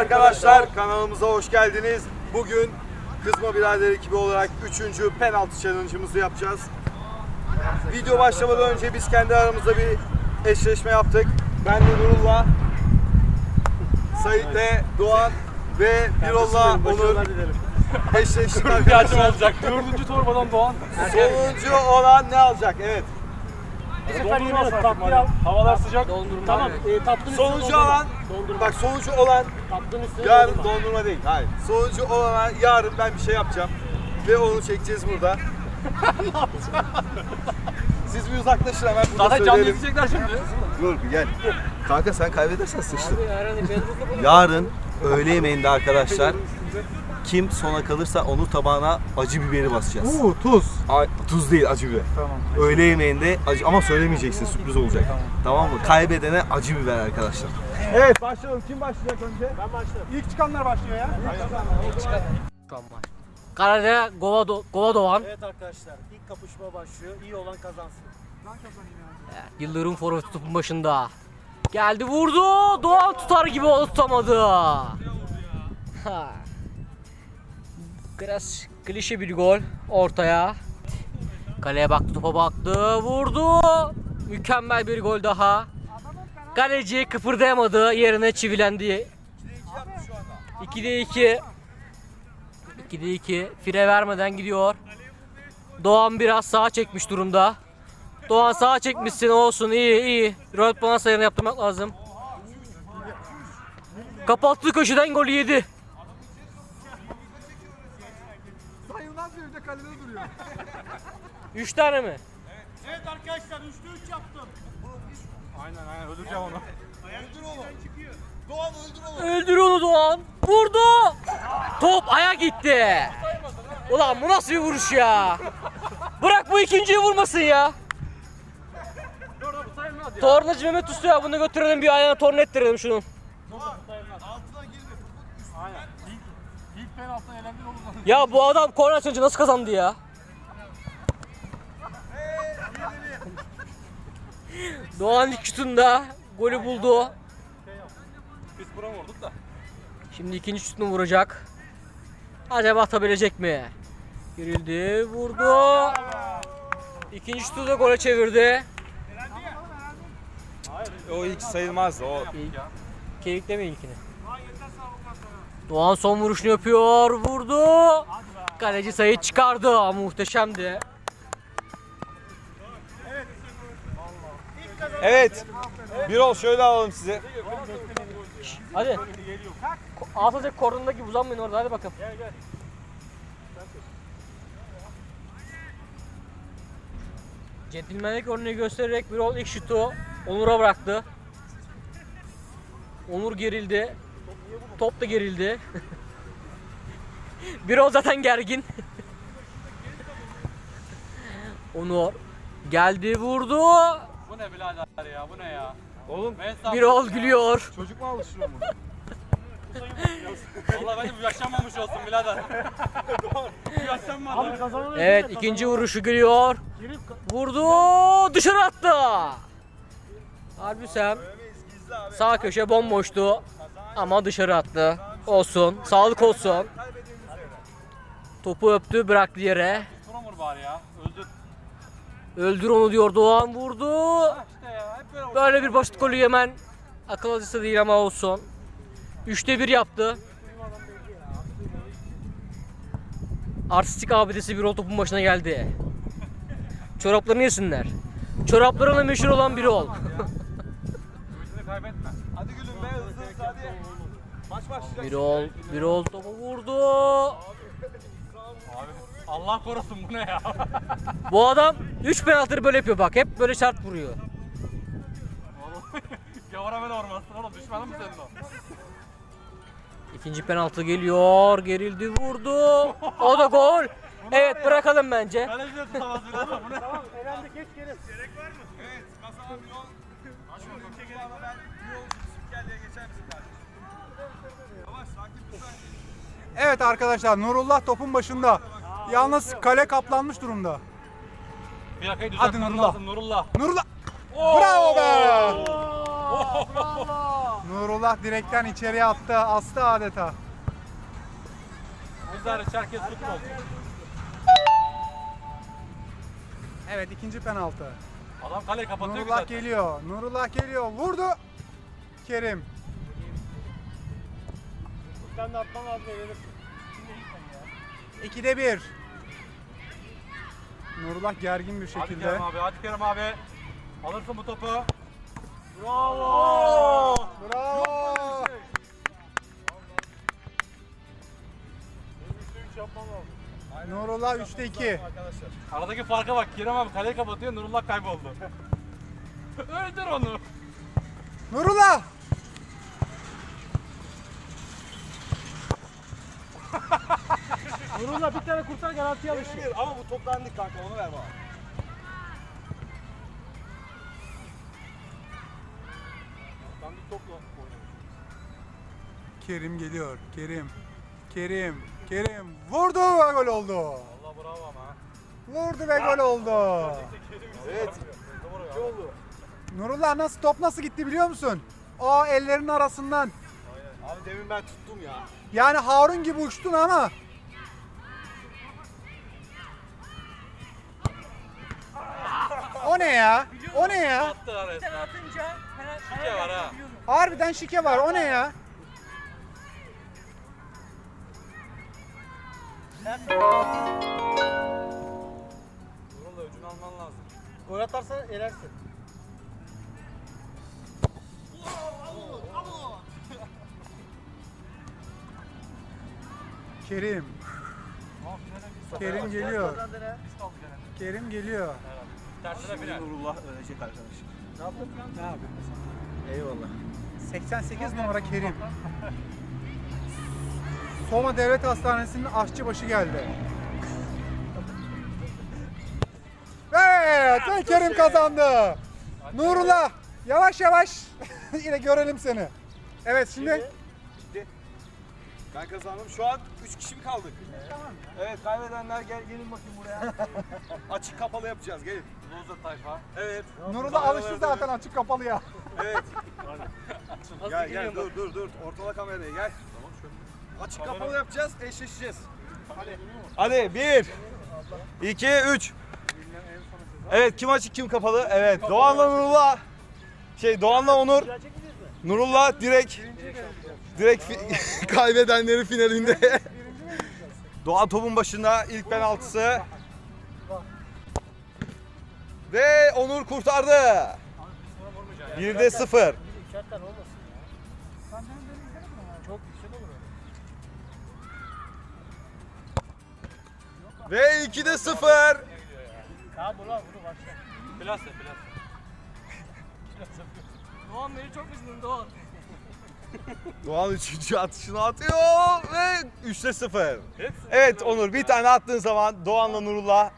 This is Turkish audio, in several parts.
arkadaşlar kanalımıza hoş geldiniz. Bugün Kızma Birader ekibi olarak 3. penaltı challenge'ımızı yapacağız. Video başlamadan önce biz kendi aramızda bir eşleşme yaptık. Ben de Nurullah, Sait'le Doğan ve Birol'la Onur eşleştik arkadaşlar. olacak. Dördüncü torbadan Doğan. Sonuncu olan ne alacak? Evet. Dondurma tatlı al. Havalar sıcak. Tamam, e, tatlının üstüne olan, dondurma. bak sonuncu olan Tatlının üstüne Yarın dondurma. dondurma değil. Hayır. Sonucu olana yarın ben bir şey yapacağım. Ve onu çekeceğiz burada. Siz bir uzaklaşın hemen burada Zaten canlı söyleyelim. izleyecekler şimdi. Dur bir gel. Kanka sen kaybedersen sıçtın. Yarın öğle yemeğinde arkadaşlar kim sona kalırsa onun tabağına acı biberi basacağız. Uuu tuz. Ay, tuz değil acı biber. Tamam. Öğle yemeğinde acı ama söylemeyeceksin sürpriz olacak. Tamam, mı? Kaybedene acı biber arkadaşlar. Evet başlayalım. Kim başlayacak önce? Ben başlarım. İlk çıkanlar başlıyor ya. Karada Gova, Do- Gova Doğan. Evet arkadaşlar ilk kapışma başlıyor. İyi olan kazansın. Evet, Yıldırım forveti topun başında. Geldi vurdu. Doğan tutar gibi oldu tutamadı. Ha. Biraz klişe bir gol ortaya. Kaleye baktı topa baktı vurdu. Mükemmel bir gol daha. Kaleci kıpırdayamadı yerine çivilendi. 2'de 2. 2'de 2. Fire vermeden gidiyor. Doğan biraz sağa çekmiş durumda. Doğan sağa çekmişsin olsun iyi iyi. Rönt bana sayını yaptırmak lazım. Kapattığı köşeden golü yedi. Üç tane mi? Evet arkadaşlar 3'te 3 yaptım. Aynen aynen öldüreceğim onu. Öldür onu. Doğan öldür onu. Öldür onu Doğan. Vurdu. Top aya gitti. Ulan bu nasıl bir vuruş ya? Bırak bu ikinciyi vurmasın ya. Tornacı Mehmet Usta ya bunu götürelim bir ayağına torna ettirelim şunun. Aynen. İlk, ilk penaltıdan elendin oğlum. Ya bu adam korna açınca nasıl kazandı ya? Doğan ilk şutunda golü buldu. Biz bura vurduk da. Şimdi ikinci şutunu vuracak. Acaba atabilecek mi? Girildi, vurdu. İkinci şutu da gole çevirdi. O ilk sayılmaz o. Kevikleme ilkini. Doğan son vuruşunu yapıyor, vurdu. Kaleci sayı çıkardı. Muhteşemdi. Evet. Birol şöyle alalım size. Hadi. Ko- Altacak kordondaki uzanmayın orada hadi bakalım. Gel gel. Centilmenlik örneği göstererek Birol ilk şutu Onur'a bıraktı. Onur gerildi. Top da gerildi. Birol zaten gergin. Onur geldi vurdu. Ne birader ya bu ne ya? Oğlum sağ Birol gülüyor. çocuk mu alıştırıyor bunu? Valla bence bu yaşanmamış olsun birader. bu yaşanmadı. Evet ikinci vuruşu geliyor. Vurdu dışarı attı. Harbi sen sağ köşe bomboştu ama dışarı attı. Olsun sağlık olsun. Topu öptü bıraktı yere. Vur bari ya. Öldür. Onu diyor Doğan vurdu. İşte ya hep böyle bir basit golü yemen akıl acısı değil ama olsun. Üçte bir yaptı. Artistik abidesi bir topun başına geldi. Çoraplarını yesinler. Çoraplarına meşhur olan biri ol. Gözünü kaybetme. Hadi gülüm be hızlı hızlı hadi. Maç başlayacak. bir ol, bir ol topu vurdu. Allah korusun bu ne ya? Bu adam 3 penaltıları böyle yapıyor bak. Hep böyle sert vuruyor. Gavara böyle vurmasın oğlum düşmanın mı senin o? İkinci penaltı geliyor. Gerildi vurdu. O da gol. Evet bırakalım bence. Kaleci de tutamaz birader bu ne? Eren'de geç geri. Evet kazanan Birol. Şöyle bir çekelim ama ben Birol için spikerliğe geçer misin kardeşim? Yavaş sakin lütfen. Evet arkadaşlar Nurullah topun başında. Yalnız kale kaplanmış durumda. Plakayı Hadi düzeltmem Nurullah. lazım Nurullah. Nurullah! Bravo be! Nurullah direkten içeriye attı. Astı adeta. Bizler Çerkez futbol. Evet ikinci penaltı. Adam kaleyi kapatıyor Nurullah güzel. geliyor. Nurullah geliyor. Vurdu. Kerim. Sen de atman lazım eğlenirsin. 2'de 1. Nurullah gergin bir Hadi şekilde. Kerem abi, hadi Kerem abi. Alırsın bu topu. Bravo. Nurullah 3'te 2. Aradaki farka bak. Kerem abi kaleyi kapatıyor, Nurullah kayboldu. Öldür onu. Nurullah. Nurullah bir tane kurtar garanti alışın. Bir, ama bu top dandik kanka onu ver bana. Topla. Kerim geliyor. Kerim. Kerim. Kerim. Vurdu ve gol oldu. Allah bravo ama. Vurdu ve gol oldu. Evet. Doğru ya. Nurullah nasıl top nasıl gitti biliyor musun? O ellerinin arasından. Abi demin ben tuttum ya. Yani Harun gibi uçtun ama. O ne ya? O ne ya? Attılar resmen. atınca Şike var ha. Harbiden şike var. O ne ya? Nurullah öcünü alman lazım. Gol atarsan elersin. Kerim. Kerim geliyor. Kerim geliyor. Tersine final. Nurullah ölecek arkadaşım. Ne yapıyor? Eyvallah. 88 numara Kerim. Soma Devlet Hastanesi'nin aşçıbaşı geldi. Evet, ve Kerim kazandı. Nurullah, yavaş yavaş yine görelim seni. Evet şimdi Ben kazandım. Şu an 3 kişi mi kaldık? Evet kaybedenler gel gelin bakayım buraya. Açık kapalı yapacağız gelin. Loser tayfa. Evet. Nurullah alıştı zaten açık kapalıya. Evet. gel gel dur dur dur. Ortala kamerayı gel. Açık kapalı yapacağız, eşleşeceğiz. Hadi. Hadi 1 2 3 Evet kim açık kim kapalı? Evet Doğan'la Nurullah. Şey Doğan'la Onur. Nurullah direkt direkt fi- kaybedenlerin finalinde. Doğan topun başında ilk penaltısı. Ve Onur kurtardı. 1'de 0. İçeriden olmasın ya. Çok yüksek olur. o. Ve 2'de 0. Tamam ulan bunu başla. Plase, plase. Doğan beni çok üzdün Doğan. Doğan 3. atışını atıyor ve 3'te 0. Evet Onur bir tane attığın zaman Doğan'la Nurullah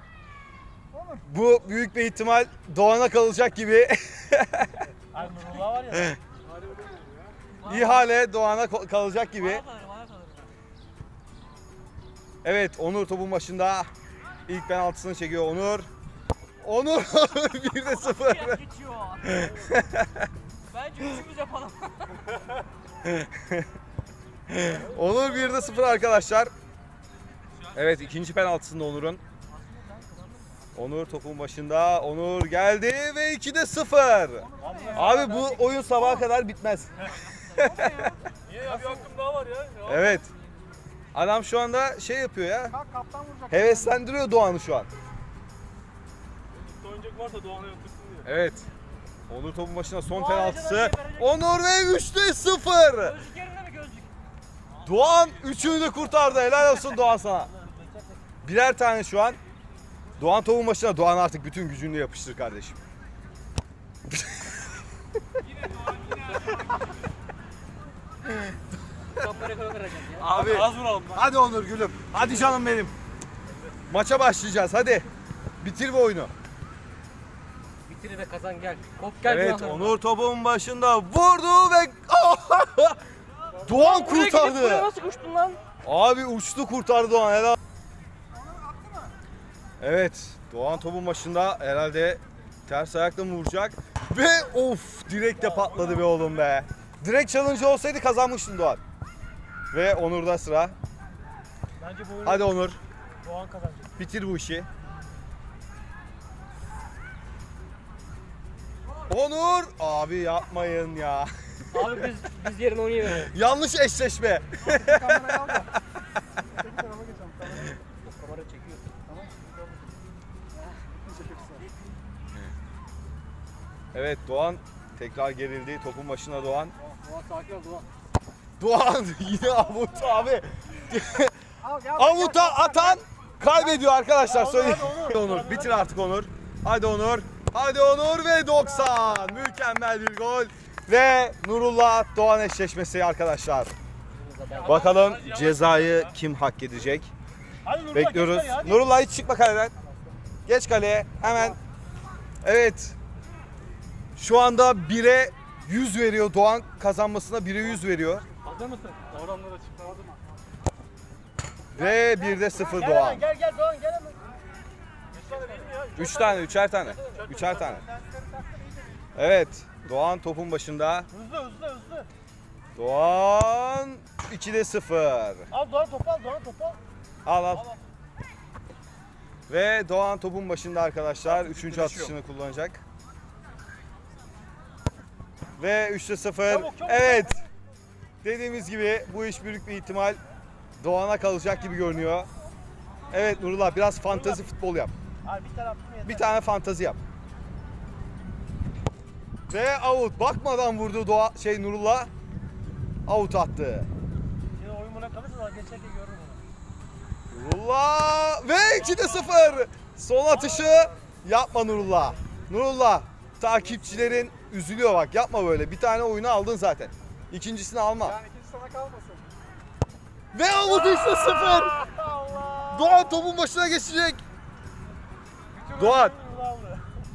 bu büyük bir ihtimal Doğan'a kalacak gibi Nurullah var ya. ihale Doğan'a ko- kalacak gibi. Bana kalır bana kalır. Evet Onur topun başında ilk penaltısını çekiyor Onur. Onur 1'de 0. Geçiyor. Bence üçümüz yapalım. Onur 1'de 0 arkadaşlar. Evet ikinci penaltısında Onur'un. Onur topun başında. Onur geldi ve 2'de 0. Abi bu oyun sabaha kadar bitmez. Niye ya? Bir hakkım daha var ya. Evet. Adam şu anda şey yapıyor ya. Kalk kaptan vuracak. Heveslendiriyor Doğan'ı şu an. Oyuncak varsa Doğan'a yatırsın diye. Evet. Onur topun başına son penaltısı. Onur ve 3'te 0. Gözlük yerinde mi gözlük? Doğan üçünü de kurtardı. Helal olsun Doğan sana. Birer tane şu an. Doğan topun başına. Doğan artık bütün gücünü yapıştır kardeşim. Kadar vereceğim ya. Abi Az vuralım hadi Onur gülüm. Hadi canım benim. Maça başlayacağız hadi. Bitir bu oyunu. Bitir ve kazan gel. Kop gel Evet. Onur topun başında vurdu ve Doğan kurtardı. nasıl uçtun lan? Abi uçtu kurtardı Doğan helal. Evet Doğan topun başında herhalde ters ayakla mı vuracak? Ve of direkt de patladı be oğlum be. Direkt challenge olsaydı kazanmıştın Doğan. Ve Onur'da sıra. Bence bu oyunu Hadi Onur Doğan kazanacak. bitir bu işi. Onur abi yapmayın ya. Abi biz biz yerine oynayalım. Yanlış eşleşme. Kamerayı Evet Doğan tekrar gerildi. Topun başına Doğan. Doğan sakin ol Doğan. Doğan yine avut abi. Avuta atan kaybediyor arkadaşlar. Söyle. Onur bitir artık Onur. Hadi Onur. Hadi Onur ve 90. Mükemmel bir gol. Ve Nurullah Doğan eşleşmesi arkadaşlar. Bakalım cezayı kim hak edecek? Bekliyoruz. Nurullah hiç çıkma kaleden. Geç kaleye hemen. Evet. Şu anda 1'e 100 veriyor. Doğan kazanmasına 1'e 100 veriyor. Hazır mısın? Oranlara çık. Ve 1'de 0 Gel Doğan. hemen gel gel Doğan gel hemen. 3 tane, üçer tane. Üçer tane. Evet. Doğan topun başında. Hızlı hızlı hızlı. Doğan 2'de 0. Al Doğan topu al Doğan topu al. Al al. Ve Doğan topun başında arkadaşlar. Üçüncü atışını kullanacak. Ve 3'te 0. Çabuk, çabuk. Evet. Dediğimiz gibi bu iş büyük bir ihtimal Doğan'a kalacak gibi görünüyor. Evet Nurullah biraz fantazi futbol yap. Abi bir tane. Bir fantazi yap. Ve out. Bakmadan vurdu Doğa şey Nurullah. Out attı. Şimdi oyun buna kalırsa daha geçerken görürüm onu. Nurullah ve 2'de 0. Son atışı yapma Nurullah. Nurullah takipçilerin üzülüyor bak yapma böyle. Bir tane oyunu aldın zaten. İkincisini alma. Yani ikinci sana kalmasın. Ve 3'te 0. Allah. Doğan topun başına geçecek. Doğan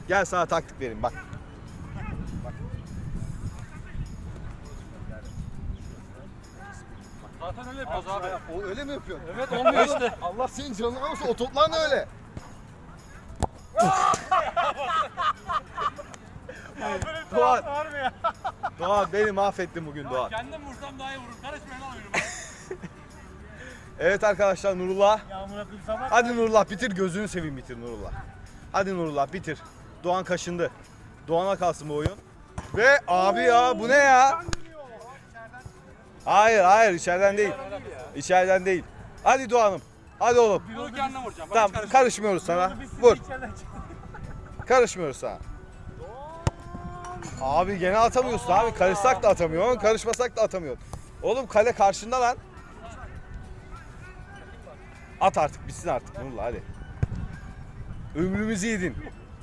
gel sana taktik vereyim bak. Zaten öyle yapıyoruz abi. O öyle mi yapıyorsun? Evet olmuyor işte. Allah senin canını almasın o toplar ne öyle? Doğan? Doğan beni mahvettin bugün Doğan. Kendim vursam daha iyi vururum. Karışmayın lan oyunuma. Evet arkadaşlar Nurullah. Yağmur akıl sabah. Hadi Nurullah bitir gözünü seveyim bitir Nurullah. Hadi Nurullah bitir. Doğan kaşındı. Doğan'a kalsın bu oyun. Ve abi ya bu ne ya? Hayır hayır içeriden değil. İçeriden değil. Hadi Doğan'ım. Hadi oğlum. Kendine vuracağım. Tamam karışmıyoruz sana. Vur. Karışmıyoruz sana. Abi gene atamıyorsun abi. Karışsak da atamıyorsun, karışmasak da atamıyorsun. Oğlum kale karşında lan. At artık, bitsin artık Nurullah hadi. Ömrümüzü yedin.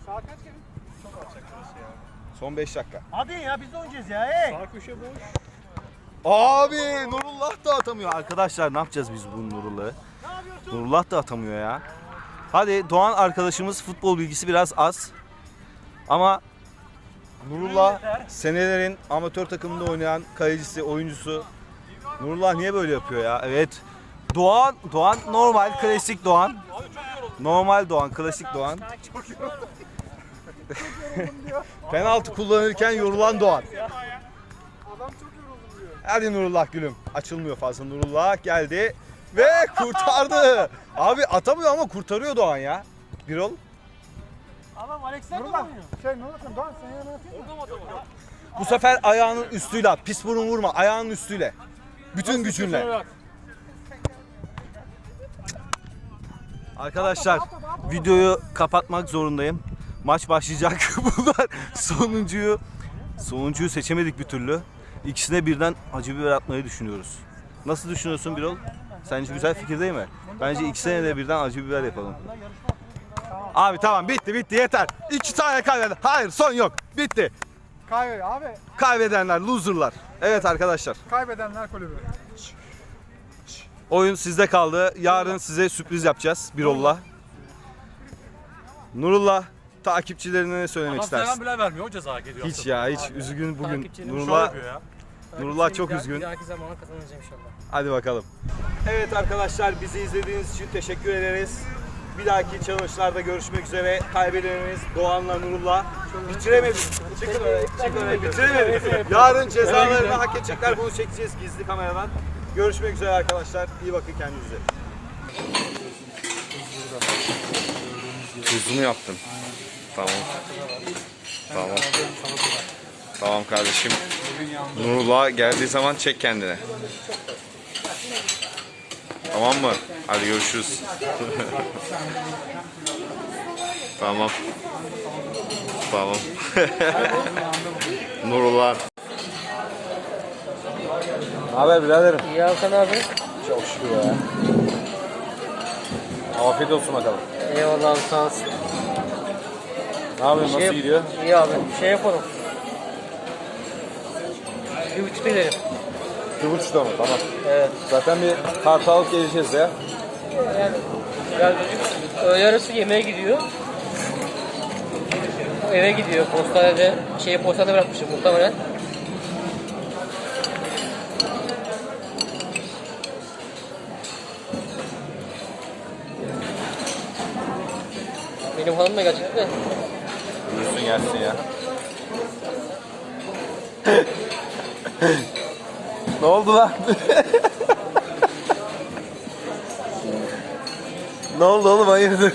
Saat kaç? Son 5 dakika. Hadi ya biz de oynayacağız ya. Hey. Sağ köşe boş. Abi Nurullah da atamıyor. Arkadaşlar ne yapacağız biz bu Nurullah'ı? Nurullah da atamıyor ya. Hadi Doğan arkadaşımız futbol bilgisi biraz az. Ama Nurullah senelerin amatör takımında oynayan kalecisi, oyuncusu. Nurullah niye böyle yapıyor ya? Evet. Doğan, Doğan normal, klasik Doğan. Normal Doğan, klasik Doğan. Penaltı kullanırken yorulan Doğan. Hadi Nurullah gülüm. Açılmıyor fazla. Nurullah geldi ve kurtardı. Abi atamıyor ama kurtarıyor Doğan ya. Birol. Adam Alexander Nurullah. oynuyor. Şey Nurullah Doğan sen yana atayım mı? Bu sefer ayağının üstüyle at. Pis burun vurma. Ayağının üstüyle. Bütün gücünle. Arkadaşlar videoyu kapatmak zorundayım. Maç başlayacak. Bunlar sonuncuyu sonuncuyu seçemedik bir türlü. İkisine birden acı biber atmayı düşünüyoruz. Nasıl düşünüyorsun Birol? Sence güzel fikir değil mi? Bence ikisine de birden acı biber yapalım. Abi tamam bitti bitti yeter. İki tane kaybeden. Hayır son yok. Bitti. Kaybeder abi. Kaybedenler, loserlar. Evet arkadaşlar. Kaybedenler kulübü. Oyun sizde kaldı. Yarın size sürpriz yapacağız Birol'la. Nurullah takipçilerine ne söylemek Adam selam istersin? bile vermiyor. O ceza geliyor. Hiç ya hiç üzgün bugün. Takipçilerim Şov Nurullah, yapıyor ya. Nurullah çok üzgün. Bir dahaki zamana kazanacağım inşallah. Hadi bakalım. Evet arkadaşlar bizi izlediğiniz için teşekkür ederiz. Bir dahaki challenge'larda görüşmek üzere. Kaybedenimiz Doğan'la Nurullah. Bitiremedik. Çıkın öyle, çıkın öyle. Bitiremedik. Yarın cezalarını hak edecekler. Bunu çekeceğiz gizli kameradan. Görüşmek üzere arkadaşlar. İyi bakın kendinize. Tuzlu mu yaptın? Tamam. Tamam. Tamam kardeşim. Nurullah geldiği zaman çek kendine. Tamam mı? Hadi görüşürüz. tamam. Tamam. Nurullah. Ne haber biraderim? İyi Hakan abi. Çok şükür ya. Afiyet olsun bakalım. Eyvallah abi sağ olsun. Ne yapıyorsun? Nasıl gidiyor? İyi abi. Şey yapalım. Bir buçuk gidelim. Buçukta mı? Tamam. Evet. Zaten bir kart alıp geleceğiz ya. Yani çocuk öğle arası yemeğe gidiyor. Eve gidiyor. Postanede, şeyi postanede bırakmışım muhtemelen. Benim hanım da gelecek de. Buyursun gelsin ya. Ne oldu lan? ne oldu oğlum hayırdır?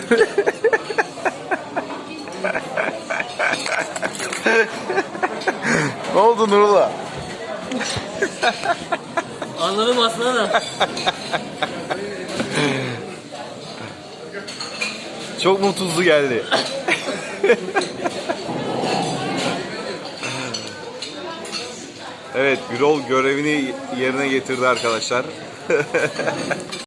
Ne oldu Nurullah? Anladım aslında da. Çok mu tuzlu geldi? Evet, Gürol görevini yerine getirdi arkadaşlar.